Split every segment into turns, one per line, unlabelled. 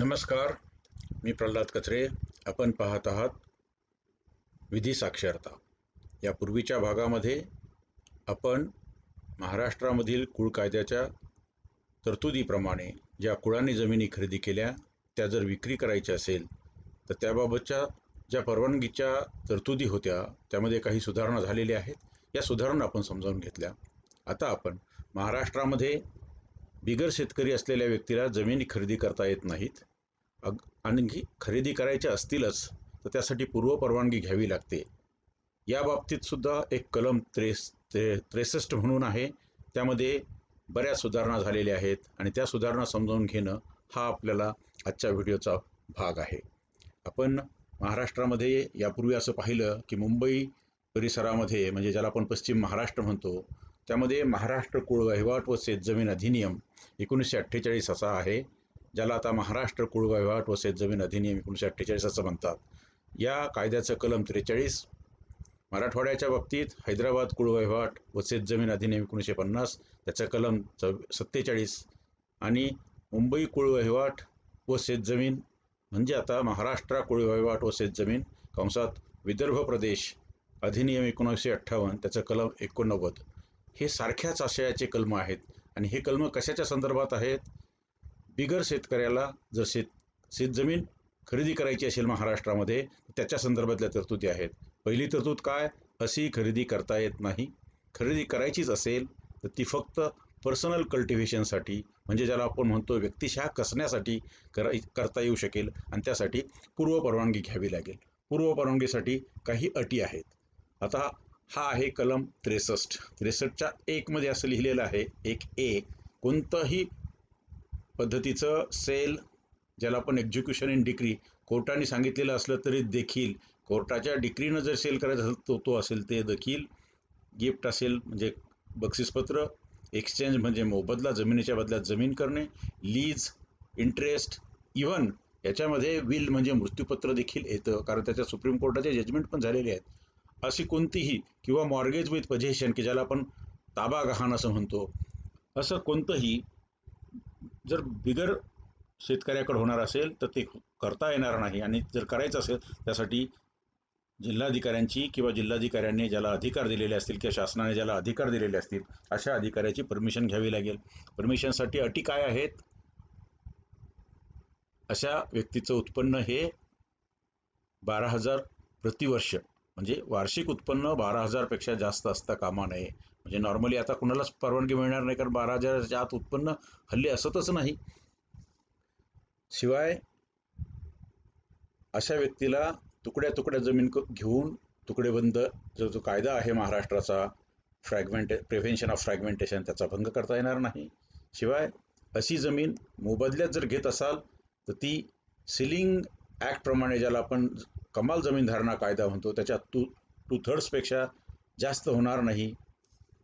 नमस्कार मी प्रल्हाद कचरे. आपण पाहत आहात विधी साक्षरता. या पूर्वीच्या भागामध्ये आपण महाराष्ट्रामधील कुळ कायद्याच्या तरतुदीप्रमाणे ज्या कुळाने जमिनी खरेदी केल्या त्या जर विक्री करायच्या असेल तर त्याबाबतच्या ज्या परवानगीच्या तरतुदी होत्या त्यामध्ये काही सुधारणा झालेल्या आहेत. या सुधारणा आपण समजावून घेतल्या. आता आपण महाराष्ट्रामध्ये बिगर शेतकरी असलेल्या व्यक्तीला जमिनी खरेदी करता येत नाहीत. अग आणखी खरेदी करायच्या असतीलच तर त्यासाठी पूर्व परवानगी घ्यावी लागते. या बाबतीत सुद्धा एक कलम त्रेस त्रे त्रेसष्ट म्हणून आहे. त्यामध्ये बऱ्याच सुधारणा झालेल्या आहेत आणि त्या सुधारणा समजावून घेणं हा आपल्याला आजच्या व्हिडिओचा भाग आहे. आपण महाराष्ट्रामध्ये यापूर्वी असं पाहिलं की मुंबई परिसरामध्ये म्हणजे ज्याला आपण पश्चिम महाराष्ट्र म्हणतो त्यामध्ये महाराष्ट्र कुळ वहिवाट व शेतजमीन अधिनियम एकोणीसशे अठ्ठेचाळीस असा आहे. ज्याला आता महाराष्ट्र कुळ वहिवाट व शेतजमीन अधिनियम एकोणीसशे अठ्ठेचाळीस असं म्हणतात. या कायद्याचं कलम त्रेचाळीस मराठवाड्याच्या बाबतीत हैदराबाद कुळ वहिवाट व शेतजमीन अधिनियम एकोणीसशे पन्नास त्याचं कलम चौ सत्तेचाळीस आणि मुंबई कुळ वहिवाट व शेतजमीन म्हणजे आता महाराष्ट्र कुळ वहिवाट व शेतजमीन कंसात विदर्भ प्रदेश अधिनियम एकोणीसशे अठ्ठावन्न त्याचं कलम एकोणनव्वद. हे सारख्याच आशयाचे कलम आहेत आणि हे कलम कशाच्या संदर्भात आहेत? बिगर शेतकऱ्याला जर शेत शेतजमीन खरेदी करायची असेल महाराष्ट्रामध्ये त्याच्या संदर्भातल्या तरतुदी आहेत. पहिली तरतूद काय? अशी खरेदी करता येत नाही. खरेदी करायचीच असेल तर ती फक्त पर्सनल कल्टिव्हेशनसाठी म्हणजे ज्याला आपण म्हणतो व्यक्तिशः कसण्यासाठी कराय करता येऊ शकेल आणि त्यासाठी पूर्व परवानगी घ्यावी लागेल. पूर्व परवानगीसाठी काही अटी आहेत. आता हा आहे कलम त्रेसष्ट. त्रेसष्टच्या एकमध्ये असं लिहिलेलं आहे एक ए कोणतंही पद्धतीचं सेल ज्याला आपण एक्झिक्युशन इन डिक्री कोर्टाने सांगितलेलं असलं तरी देखील कोर्टाच्या डिक्रीनं जर सेल करायचं असेल तो तो असेल ते देखील गिफ्ट असेल म्हणजे बक्षीसपत्र एक्सचेंज म्हणजे मोबदला जमिनीच्या बदल्यात जमीन करणे लीज इंटरेस्ट इवन याच्यामध्ये विल म्हणजे मृत्यूपत्र देखील येतं कारण त्याच्या सुप्रीम कोर्टाचे जजमेंट पण झालेले आहेत. अशी कोणतीही किंवा मॉर्गेज विथ पजेशन की ज्याला आपण ताबा गहाण असं म्हणतो असं कोणतंही जर बिगर शेतकऱ्याकडे होणार असेल तर ते करता येणार नाही. आणि जर करायचं असेल त्यासाठी जिल्हाधिकाऱ्यांची किंवा जिल्हाधिकाऱ्यांनी ज्याला अधिकार दिलेले असतील किंवा शासनाने ज्याला अधिकार दिलेले असतील अशा अधिकाऱ्याची परमिशन घ्यावी लागेल. परमिशनसाठी अटी काय आहेत? अशा व्यक्तीचं उत्पन्न हे बारा हजार प्रतिवर्ष म्हणजे वार्षिक उत्पन्न बारा हजारपेक्षा जास्त असता कामा नये. म्हणजे नॉर्मली आता कुणालाच परवानगी मिळणार नाही कारण बारा हजाराच्या आत उत्पन्न हल्ली असतच नाही. शिवाय अशा व्यक्तीला तुकड्या तुकड्या जमीन घेऊन तुकडेबंद जो जो कायदा आहे महाराष्ट्राचा फ्रॅगमेंटे प्रिव्हेन्शन ऑफ फ्रॅगमेंटेशन त्याचा भंग करता येणार नाही. शिवाय अशी जमीन मोबदल्यात जर घेत असाल तर ती सिलिंग ॲक्टप्रमाणे ज्याला आपण कमाल जमीन धारणा कायदा म्हणतो त्याच्या टू टू थर्ड्सपेक्षा जास्त होणार नाही.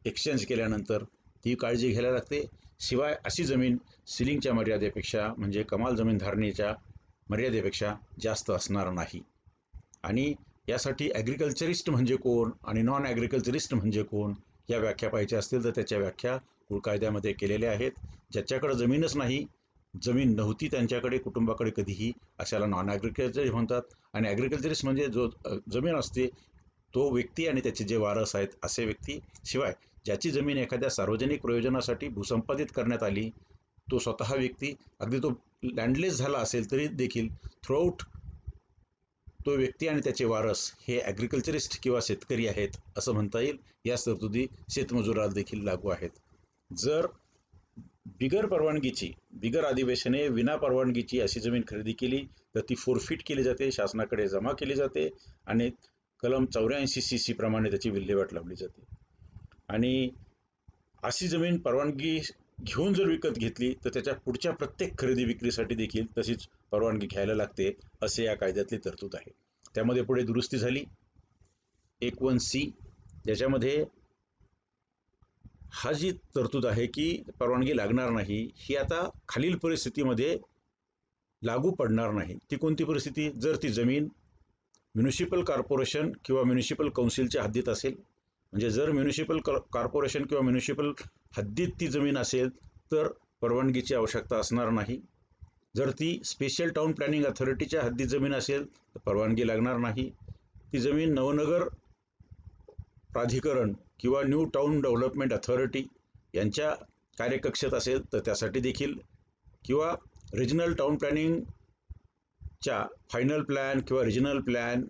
एक्सचेंज केल्यानंतर ती काळजी घ्यायला लागते. शिवाय अशी जमीन सिलिंगच्या मर्यादेपेक्षा म्हणजे कमाल जमीन धारणेच्या मर्यादेपेक्षा जास्त असणार नाही. आणि यासाठी ॲग्रिकल्चरिस्ट म्हणजे कोण आणि नॉन ॲग्रिकल्चरिस्ट म्हणजे कोण या व्याख्या पाहिजे असतील तर त्याच्या व्याख्या कुळ कायद्यामध्ये केलेल्या आहेत. ज्याच्याकडं जमीनच नाही जमीन नव्हती त्यांच्याकडे कुटुंबाकडे कधीही अशाला नॉन ॲग्रिकल्चर म्हणतात. आणि ॲग्रिकल्चरिस्ट म्हणजे जो जमीन असते तो व्यक्ती आणि त्याचे जे वारस आहेत असे व्यक्ती. शिवाय ज्याची जमीन एखाद्या सार्वजनिक प्रयोजनासाठी भूसंपादित करण्यात आली तो स्वतः व्यक्ती अगदी तो लँडलेस झाला असेल तरी देखील थ्रूआउट तो व्यक्ती आणि त्याचे वारस हे ॲग्रिकल्चरिस्ट किंवा शेतकरी आहेत असं म्हणता येईल. या तरतुदी शेतमजुराला देखील लागू आहेत. जर बिगर परवानगीची बिगर अधिवेशने विना परवानगीची अशी जमीन खरेदी केली तर ती फोरफिट केली जाते शासनाकडे जमा केली जाते आणि कलम चौऱ्याऐंशी सी सी प्रमाणे त्याची विल्हेवाट लावली जाते. आणि अशी जमीन परवानगी घेऊन जर विकत घेतली तर त्याच्या पुढच्या प्रत्येक खरेदी विक्रीसाठी देखील तशीच परवानगी घ्यायला लागते असे या कायद्यातली तरतूद आहे. त्यामध्ये पुढे दुरुस्ती झाली. एक वन सी ज्याच्यामध्ये हा जी तरतूद आहे की परवानगी लागणार नाही ही आता खालील परिस्थितीमध्ये लागू पडणार नाही. ती कोणती परिस्थिती? जर ती जमीन म्युनिसिपल कॉर्पोरेशन किंवा म्युनिसिपल कौन्सिलच्या हद्दीत असेल म्हणजे जर म्युनिसिपल कॉर्पोरेशन किंवा म्युनिसिपल हद्दीत ती जमीन असेल तर परवानगीची आवश्यकता असणार नाही. जर ती स्पेशल टाउन प्लॅनिंग अथॉरिटीच्या हद्दीत जमीन असेल तर परवानगी लागणार नाही. ती जमीन नवनगर प्राधिकरण किंवा न्यू टाऊन डेव्हलपमेंट अथॉरिटी यांच्या कार्यकक्षेत असेल तर त्यासाठी देखील. किंवा रिजनल टाऊन प्लॅनिंगच्या फायनल प्लॅन किंवा रिजनल प्लॅन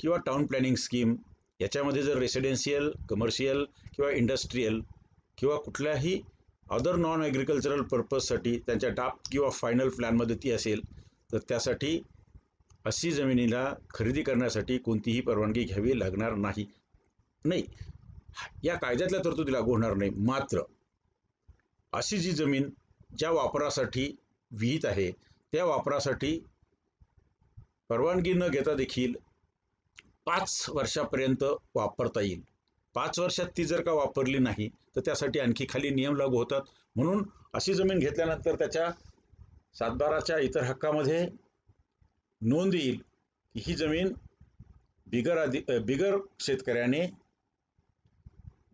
किंवा टाऊन प्लॅनिंग स्कीम याच्यामध्ये जर रेसिडेन्शियल कमर्शियल किंवा इंडस्ट्रीयल किंवा कुठल्याही अदर नॉन ॲग्रिकल्चरल पर्पजसाठी त्यांच्या डाप किंवा फायनल प्लॅनमध्ये ती असेल तर त्यासाठी अशी जमिनीला खरेदी करण्यासाठी कोणतीही परवानगी घ्यावी लागणार नाही. नाही. या कायद्यातल्या तरतुदी लागू होणार नाही. मात्र अशी जी जमीन ज्या वापरासाठी विहित आहे त्या वापरासाठी परवानगी न घेता देखील पाच वर्षापर्यंत वापरता येईल. पाच वर्षात ती जर का वापरली नाही तर त्यासाठी आणखी खाली नियम लागू होतात. म्हणून अशी जमीन घेतल्यानंतर त्याच्या सातबाराच्या इतर हक्कामध्ये नोंद येईल की ही जमीन बिगर आधी बिगर शेतकऱ्याने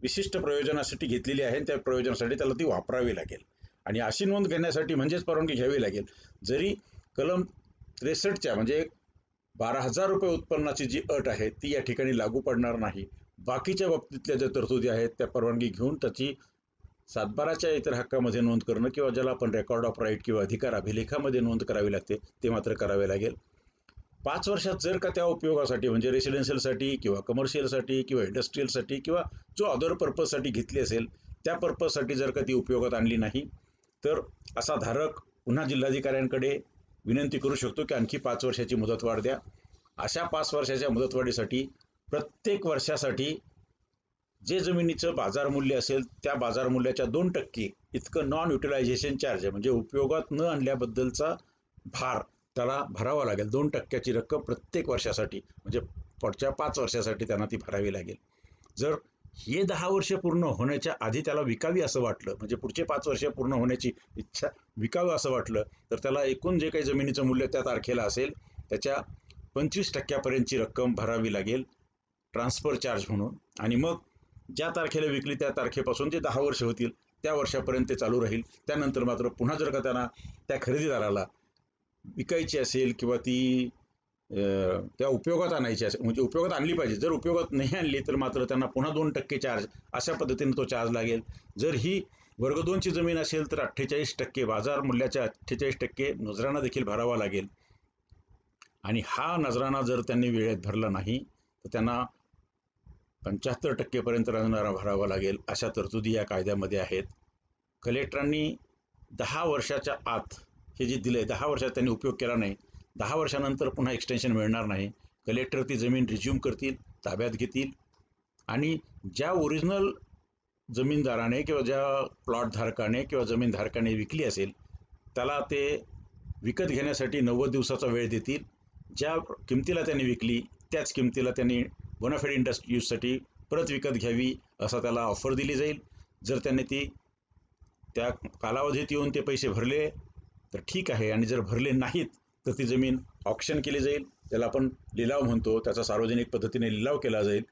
विशिष्ट प्रयोजनासाठी घेतलेली आहे आणि त्या प्रयोजनासाठी त्याला ती वापरावी लागेल. आणि अशी नोंद घेण्यासाठी म्हणजेच परवानगी घ्यावी लागेल. जरी कलम त्रेसष्टच्या म्हणजे बारा हजार रुपये उत्पन्नाची जी अट आहे ती या ठिकाणी लागू पडणार नाही. बाकीच्या बाबतीतल्या ज्या तरतुदी आहेत त्या परवानगी घेऊन त्याची सातबाराच्या इतर हक्कामध्ये नोंद करणं किंवा ज्याला आपण रेकॉर्ड ऑफ राईट किंवा अधिकार अभिलेखामध्ये नोंद करावी लागते ते मात्र करावे लागेल. पाच वर्षात जर का त्या उपयोगासाठी म्हणजे रेसिडेन्शियलसाठी किंवा कमर्शियलसाठी किंवा इंडस्ट्रीयलसाठी किंवा जो अदर पर्पजसाठी घेतली असेल त्या पर्पजसाठी जर का ती उपयोगात आणली नाही तर असा धारक पुन्हा जिल्हाधिकाऱ्यांकडे विनंती करू शकतो की आणखी पाच वर्षाची मुदतवाढ द्या. अशा पाच वर्षाच्या मुदतवाढीसाठी प्रत्येक वर्षासाठी जे जमिनीचं बाजारमूल्य असेल त्या बाजारमूल्याच्या दोन टक्के इतकं नॉन युटिलायझेशन चार्ज म्हणजे उपयोगात न आणल्याबद्दलचा भार त्याला भरावा लागेल. दोन टक्क्याची रक्कम प्रत्येक वर्षासाठी म्हणजे पुढच्या पाच वर्षासाठी त्यांना ती भरावी लागेल. जर हे दहा वर्ष पूर्ण होण्याच्या आधी त्याला विकावी असं वाटलं. म्हणजे पुढचे पाच वर्ष पूर्ण होण्याची इच्छा विकावं असं वाटलं. तर त्याला एकूण जे काही जमिनीचं मूल्य त्या तारखेला असेल त्याच्या पंचवीस टक्क्यापर्यंतची रक्कम भरावी लागेल ट्रान्सफर चार्ज म्हणून. आणि मग ज्या तारखेला विकली त्या तारखेपासून जे दहा वर्ष होतील त्या वर्षापर्यंत ते चालू राहील. त्यानंतर मात्र पुन्हा जर का त्यांना त्या खरेदीदाराला विकायची असेल किंवा ती त्या उपयोगात आणायची असेल म्हणजे उपयोगात आणली पाहिजे. जर उपयोगात नाही आणली तर मात्र त्यांना पुन्हा दोन टक्के चार्ज अशा पद्धतीने तो चार्ज लागेल. जर ही वर्ग दोनची जमीन असेल तर अठ्ठेचाळीस टक्के बाजार मूल्याच्या अठ्ठेचाळीस टक्के नजराना देखील भरावा लागेल. आणि हा नजराणा जर त्यांनी वेळेत भरला नाही तर त्यांना पंच्याहत्तर टक्केपर्यंत नजराणा भरावा लागेल अशा तरतुदी या कायद्यामध्ये आहेत. कलेक्टरांनी दहा वर्षाच्या आत हे जे दिलं आहे दहा वर्षात त्यांनी उपयोग केला नाही. दहा वर्षानंतर पुन्हा एक्सटेन्शन मिळणार नाही. कलेक्टर ती जमीन रिझ्यूम करतील ताब्यात घेतील आणि ज्या ओरिजिनल जमीनदाराने किंवा ज्या प्लॉटधारकाने किंवा जमीनधारकाने विकली असेल त्याला ते विकत घेण्यासाठी नव्वद दिवसाचा वेळ देतील. ज्या किमतीला त्यांनी विकली त्याच किमतीला त्यांनी बोनाफेड इंडस्ट्री यूजसाठी परत विकत घ्यावी असा त्याला ऑफर दिली जाईल. जर त्यांनी ती त्या कालावधीत येऊन ते पैसे भरले तर ठीक आहे. आणि जर भरले नाहीत तर ती जमीन ऑप्शन केली जाईल. त्याला आपण लिलाव म्हणतो. त्याचा सार्वजनिक पद्धतीने लिलाव केला जाईल.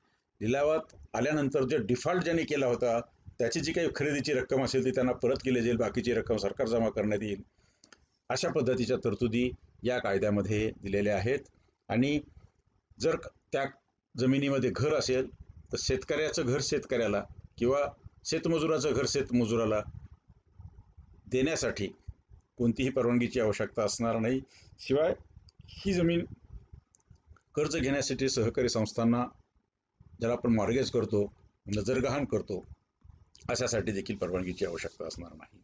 लिलावात आल्यानंतर जे डिफॉल्ट ज्यांनी केला होता त्याची जी काही खरेदीची रक्कम असेल ती त्यांना परत केली जाईल. बाकीची रक्कम सरकार जमा करण्यात येईल. अशा पद्धतीच्या तरतुदी या कायद्यामध्ये दिलेल्या आहेत. आणि जर त्या जमिनीमध्ये घर असेल तर शेतकऱ्याचं घर शेतकऱ्याला किंवा शेतमजुराचं घर शेतमजुराला देण्यासाठी कोणतीही परवानगीची आवश्यकता असणार नाही. शिवाय ही जमीन कर्ज घेण्यासाठी सहकारी संस्थांना ज्याला आपण मॉर्गेज करतो नजरगहाण करतो अशासाठी देखील परवानगीची आवश्यकता असणार नाही.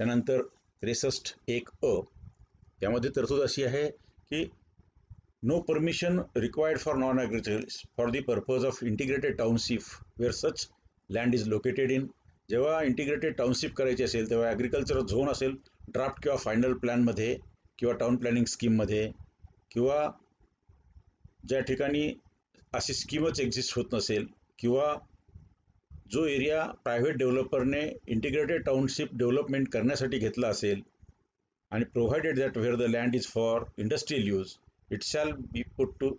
त्यानंतर त्रेसष्ट एक अ त्यामध्ये तरतूद अशी आहे की no permission required for non agriculture for the purpose of integrated township where such land is located in जेव्हा इंटिग्रेटेड टाउनशिप करायची असेल तेव्हा ॲग्रिकल्चर झोन असेल ड्राफ्ट किंवा फायनल प्लॅनमध्ये किंवा टाऊन प्लॅनिंग स्कीममध्ये किंवा ज्या ठिकाणी अशी स्कीमच एक्झिस्ट होत नसेल किंवा जो एरिया प्रायव्हेट डेव्हलपरने इंटिग्रेटेड टाउनशिप डेव्हलपमेंट करण्यासाठी घेतला असेल आणि provided that where the land is for industrial use it shall be put to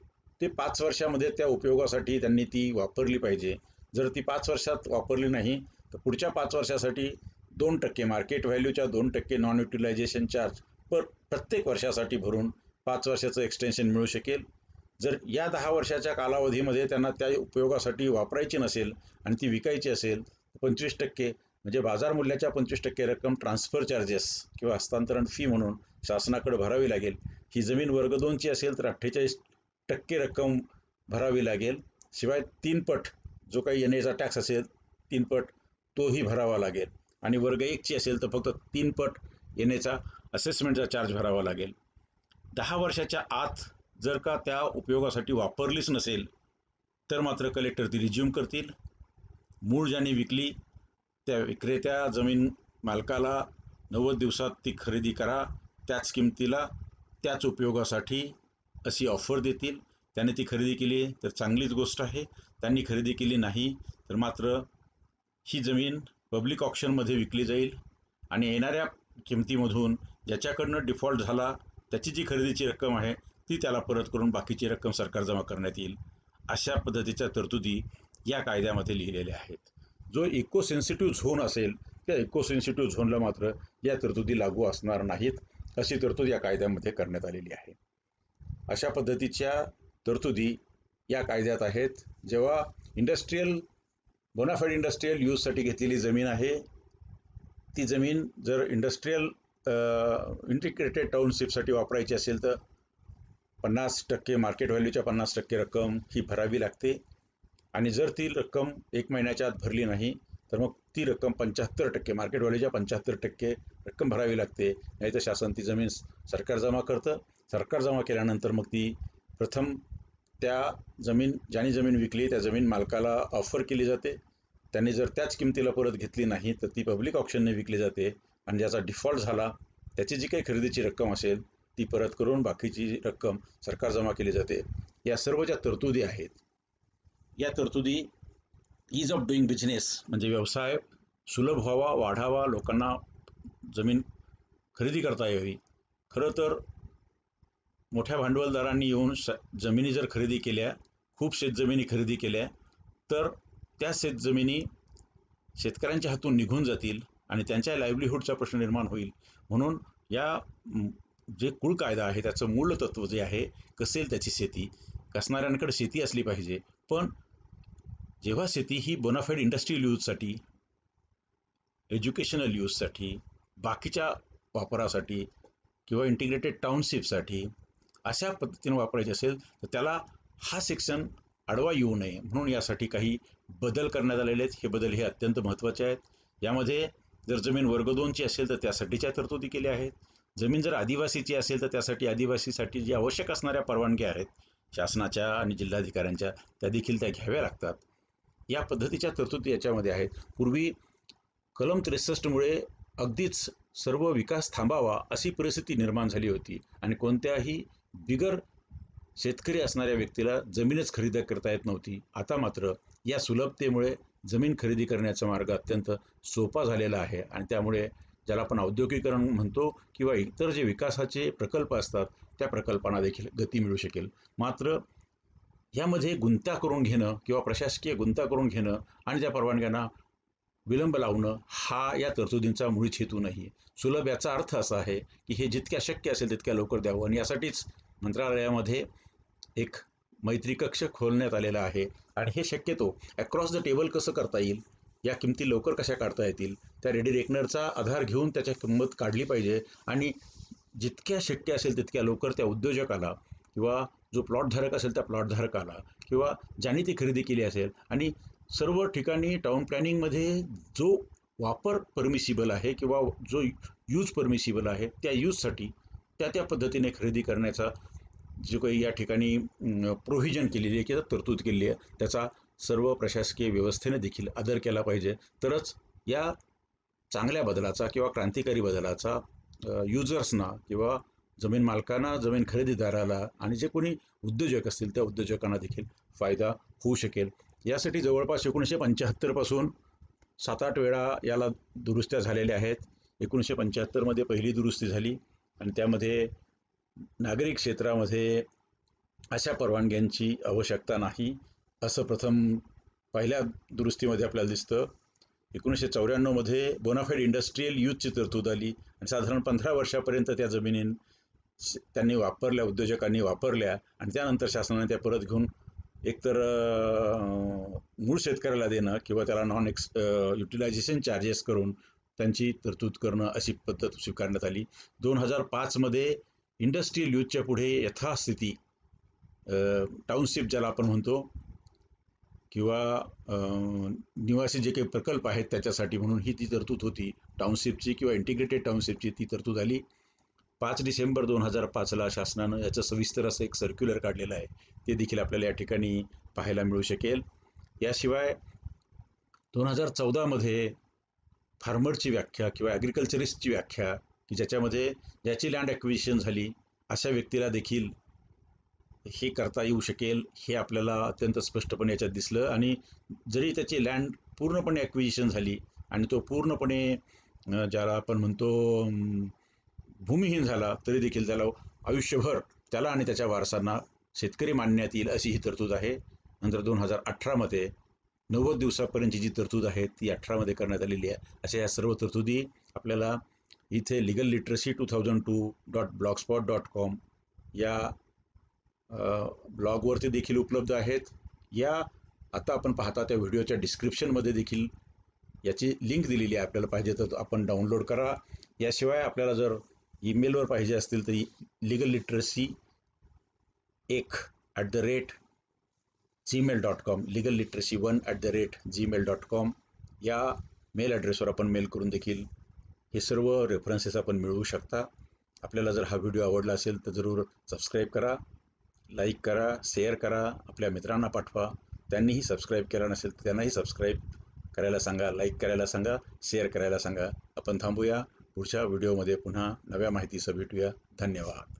ते पाच वर्षामध्ये त्या उपयोगासाठी त्यांनी ती वापरली पाहिजे. जर ती पाच वर्षात वापरली नाही तर पुढच्या पाच वर्षासाठी दोन टक्के मार्केट व्हॅल्यूच्या दोन टक्के नॉन युटिलायझेशन चार्ज पर प्रत्येक वर्षासाठी भरून पाच वर्षाचं एक्सटेन्शन मिळू शकेल. जर या दहा वर्षाच्या कालावधीमध्ये त्यांना त्या उपयोगासाठी वापरायची नसेल आणि ती विकायची असेल पंचवीस टक्के म्हणजे बाजार मूल्याच्या पंचवीस टक्के रक्कम ट्रान्सफर चार्जेस किंवा हस्तांतरण फी म्हणून शासनाकडे भरावी लागेल. ही जमीन वर्ग दोनची असेल तर अठ्ठेचाळीस टक्के रक्कम भरावी लागेल. शिवाय तीन पट जो काही येण्याचा टॅक्स असेल तीनपट तोही भरावा लागेल. आणि वर्ग एकची असेल तर फक्त तीन पट येण्याचा असेसमेंटचा चार्ज भरावा लागेल. दहा वर्षाच्या आत जर का त्या उपयोगासाठी वापरलीच नसेल तर मात्र कलेक्टर ती रिज्यूम करतील. मूळ ज्याने विकली त्या विक्रेत्या जमीन मालकाला नव्वद दिवसात ती खरेदी करा त्याच किमतीला त्याच उपयोगासाठी अशी ऑफर देतील. त्याने ती खरेदी केली तर चांगलीच गोष्ट आहे. त्यांनी खरेदी केली नाही तर मात्र ही जमीन पब्लिक ऑप्शनमध्ये विकली जाईल आणि येणाऱ्या किमतीमधून ज्याच्याकडनं डिफॉल्ट झाला त्याची जी खरेदीची रक्कम आहे ती त्याला परत करून बाकीची रक्कम सरकार जमा करण्यात येईल अशा पद्धतीच्या तरतुदी या कायद्यामध्ये लिहिलेल्या आहेत. जो इको सेन्सिटिव्ह झोन असेल त्या इको सेन्सिटिव्ह झोनला मात्र या तरतुदी लागू असणार नाहीत अशी तरतूद या कायद्यामध्ये करण्यात आलेली आहे. अशा पद्धतीच्या तरतुदी या कायद्यात आहेत. जेव्हा इंडस्ट्रीयल बोनाफाईड इंडस्ट्रीयल यूजसाठी घेतलेली जमीन आहे. ती जमीन जर इंडस्ट्रीयल इंटिग्रेटेड टाउनशिपसाठी वापरायची असेल तर पन्नास टक्के मार्केट व्हॅल्यूच्या पन्नास टक्के रक्कम ही भरावी लागते. आणि जर ती रक्कम एक महिन्याच्या आत भरली नाही तर मग ती रक्कम पंच्याहत्तर टक्के मार्केट व्हॅल्यूच्या पंच्याहत्तर टक्के रक्कम भरावी लागते. नाही तर शासन ती जमीन सरकार जमा करतं. सरकार जमा केल्यानंतर मग ती प्रथम त्या जमीन ज्याने जमीन विकली त्या जमीन मालकाला ऑफर केली जाते. त्यांनी जर त्याच किमतीला परत घेतली नाही तर ती पब्लिक ऑप्शनने विकली जाते. आणि ज्याचा डिफॉल्ट झाला त्याची जी काही खरेदीची रक्कम असेल ती परत करून बाकीची रक्कम सरकार जमा केली जाते. या सर्व ज्या तरतुदी आहेत या तरतुदी ईज ऑफ डुईंग बिझनेस म्हणजे व्यवसाय सुलभ व्हावा वाढावा लोकांना जमीन खरेदी करता यावी. खरं तर मोठ्या भांडवलदारांनी येऊन श जमिनी जर खरेदी केल्या खूप शेतजमिनी खरेदी केल्या तर त्या शेतजमिनी शेतकऱ्यांच्या हातून निघून जातील आणि त्यांच्या लाईव्हलीहूडचा प्रश्न निर्माण होईल. म्हणून या जे कुळ कायदा आहे त्याचं मूळ तत्त्व जे आहे कसेल त्याची शेती? कसणाऱ्यांकडे शेती असली पाहिजे? पण जेव्हा शेती ही बोनाफाईड इंडस्ट्रीयल यूजसाठी एज्युकेशनल यूजसाठी बाकीच्या वापरासाठी किंवा इंटिग्रेटेड टाउनशिपसाठी अशा पद्धतीने वापरायची असेल तर त्याला हा सेक्शन आडवा येऊ नये. म्हणून यासाठी काही बदल करण्यात आलेले आहेत. हे बदल हे अत्यंत महत्त्वाचे आहेत. यामध्ये जर जमीन वर्ग दोनची असेल तर त्यासाठीच्या तरतुदी केल्या आहेत. जमीन जर आदिवासीची असेल तर त्यासाठी आदिवासीसाठी जी आवश्यक असणाऱ्या परवानग्या आहेत शासनाच्या आणि जिल्हाधिकाऱ्यांच्या त्या देखील त्या घ्याव्या लागतात. या पद्धतीच्या तरतुदी याच्यामध्ये आहेत. पूर्वी कलम त्रेसष्टमुळे अगदीच सर्व विकास थांबावा अशी परिस्थिती निर्माण झाली होती आणि कोणत्याही बिगर शेतकरी असणाऱ्या व्यक्तीला जमीनच खरेदी करता येत नव्हती. आता मात्र या सुलभतेमुळे जमीन खरेदी करण्याचा मार्ग अत्यंत सोपा झालेला आहे आणि त्यामुळे ज्याला आपण औद्योगिकरण म्हणतो किंवा इतर जे विकासाचे प्रकल्प असतात त्या प्रकल्पांना देखील गती मिळू शकेल. मात्र यामध्ये गुंता करून घेणं किंवा प्रशासकीय गुंता करून घेणं आणि त्या परवानग्यांना विलंब लावणं हा या तरतुदींचा मुळीच हेतू नाही. सुलभ याचा अर्थ असा आहे की हे जितक्या शक्य असेल तितक्या लवकर द्यावं आणि यासाठीच मंत्रालयामध्ये एक मैत्री कक्ष खोलण्यात आलेला आहे. आणि हे शक्यतो अक्रॉस द टेबल कसं करता येईल? या किमती लवकर कशा काढता येतील? त्या रेडी रेकनरचा आधार घेऊन त्याच्या किंमत काढली पाहिजे. आणि जितक्या शक्य असेल तितक्या लवकर त्या उद्योजकाला किंवा जो प्लॉटधारक असेल त्या प्लॉटधारकाला किंवा ज्यांनी ती खरेदी केली असेल आणि सर्व ठिकाणी टाऊन प्लॅनिंगमध्ये जो वापर परमिसिबल आहे किंवा जो यूज परमिसिबल आहे त्या यूजसाठी त्या त्या पद्धतीने खरेदी करण्याचा जी काही या ठिकाणी प्रोव्हिजन केलेली आहे किंवा तरतूद केलेली आहे त्याचा सर्व प्रशासकीय व्यवस्थेने देखील आदर केला पाहिजे. तरच या चांगल्या बदलाचा किंवा क्रांतिकारी बदलाचा युजर्सना किंवा जमीन मालकांना जमीन खरेदीदाराला आणि जे कोणी उद्योजक असतील त्या उद्योजकांना देखील फायदा होऊ शकेल. यासाठी जवळपास एकोणीसशे पंच्याहत्तरपासून सात आठ वेळा याला दुरुस्त्या झालेल्या आहेत. एकोणीसशे पंच्याहत्तरमध्ये पहिली दुरुस्ती झाली आणि त्यामध्ये नागरिक क्षेत्रामध्ये अशा परवानग्यांची आवश्यकता नाही असं प्रथम पहिल्या दुरुस्तीमध्ये आपल्याला दिसतं. एकोणीसशे चौऱ्याण्णवमध्ये बोनाफाईड इंडस्ट्रीयल यूजची तरतूद आली आणि साधारण पंधरा वर्षापर्यंत त्या जमिनी त्यांनी वापरल्या उद्योजकांनी वापरल्या आणि त्यानंतर शासनाने त्या परत घेऊन एकतर मूळ शेतकऱ्याला देणं किंवा त्याला नॉन एक्स युटिलायझेशन चार्जेस करून त्यांची तरतूद करणं अशी पद्धत स्वीकारण्यात आली. दोन हजार पाचमध्ये इंडस्ट्रीयल यूथच्या पुढे यथास्थिती टाउनशिप ज्याला आपण म्हणतो किंवा निवासी जे काही प्रकल्प आहेत त्याच्यासाठी म्हणून ही ती तरतूद होती. टाउनशिपची किंवा इंटिग्रेटेड टाउनशिपची ती तरतूद आली पाच डिसेंबर दोन हजार पाचला शासनानं याचं सविस्तर असं एक सर्क्युलर काढलेलं आहे. ते देखील आपल्याला या ठिकाणी पाहायला मिळू शकेल. याशिवाय दोन हजार चौदामध्ये फार्मरची व्याख्या किंवा ॲग्रिकल्चरिस्टची व्याख्या की ज्याच्यामध्ये ज्याची लँड ॲक्विजिशन झाली अशा व्यक्तीला देखील हे करता येऊ शकेल हे आपल्याला अत्यंत स्पष्टपणे याच्यात दिसलं. आणि जरी त्याची लँड पूर्णपणे ॲक्विजिशन झाली आणि तो पूर्णपणे ज्याला आपण म्हणतो भूमिहीन झाला तरी देखील त्याला आयुष्यभर त्याला आणि त्याच्या वारसांना शेतकरी मानण्यात येईल अशी ही तरतूद आहे. नंतर दोन हजार अठरामध्ये नव्वद दिवसापर्यंतची जी तरतूद आहे ती अठरामध्ये करण्यात आलेली आहे. अशा या सर्व तरतुदी आपल्याला इथे legal literacy two thousand two dot blogspot dot com या ब्लॉगवरती देखील उपलब्ध आहेत. या आता आपण पाहता त्या व्हिडिओच्या डिस्क्रिप्शनमध्ये देखील याची लिंक दिलेली आहे. आपल्याला पाहिजे तर आपण डाउनलोड करा. याशिवाय आपल्याला जर ईमेलवर पाहिजे असतील तर लिगल लिटरसी एक at the rate Gmail dot com legal literacy one at the rate Gmail dot com या मेल ॲड्रेसवर आपण मेल करून देखील हे सर्व रेफरन्सेस आपण मिळवू शकता. आपल्याला जर हा व्हिडिओ आवडला असेल तर जरूर सबस्क्राईब करा लाईक करा शेअर करा आपल्या मित्रांना पाठवा. त्यांनीही सबस्क्राईब केला नसेल तर त्यांनाही सबस्क्राईब करायला सांगा लाईक करायला सांगा शेअर करायला सांगा. आपण थांबूया. पुढच्या व्हिडिओमध्ये पुन्हा नव्या माहितीसह भेटूया. धन्यवाद.